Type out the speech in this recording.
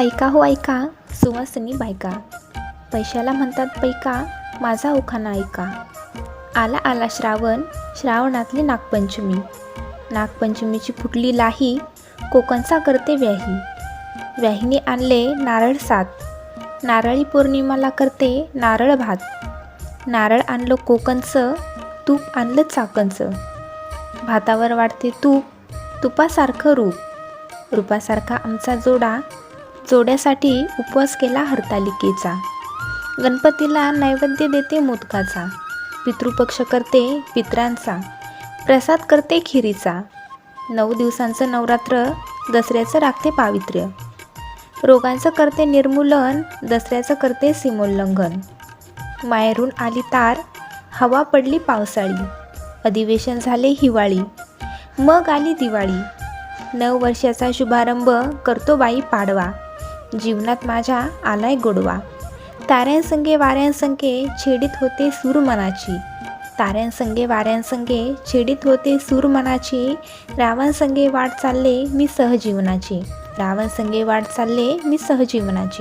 ऐका हो ऐका. सुवासिनी बायका. पैशाला म्हणतात पैका माझा उखाणा ऐका. आला आला श्रावण श्रावणातली नागपंचमी. नागपंचमीची फुटली लाही कोकणचा करते व्याही. व्याहीने आणले नारळ सात. नारळी पौर्णिमाला करते नारळ भात. नारळ आणलं कोकणचं तूप आणलं चाकणचं. भातावर वाढते तूप तुपासारखं रूप. रूपासारखा आमचा जोडा जोड्यासाठी उपवास केला हरतालिकेचा. गणपतीला नैवेद्य देते मोदकाचा. पितृपक्ष करते पित्रांचा. प्रसाद करते खिरीचा. नऊ दिवसांचं नवरात्र दसऱ्याचं राखते पावित्र्य. रोगांचं करते निर्मूलन दसऱ्याचं करते सीमोल्लंघन. माहेरून आली तार हवा पडली पावसाळी. अधिवेशन झाले हिवाळी. मग आली दिवाळी. नऊ वर्षाचा शुभारंभ करतो बाई पाडवा. जीवनात माझ्या आलाय गोडवा. ताऱ्यांसंगे वाऱ्यांसंगे छेडीत होते सूर मनाची. ताऱ्यांसंगे वाऱ्यांसंगे छेडीत होते सूर मनाची. रावणसंगे वाट चालले मी सहजीवनाची. रावणसंगे वाट चालले मी सहजीवनाची.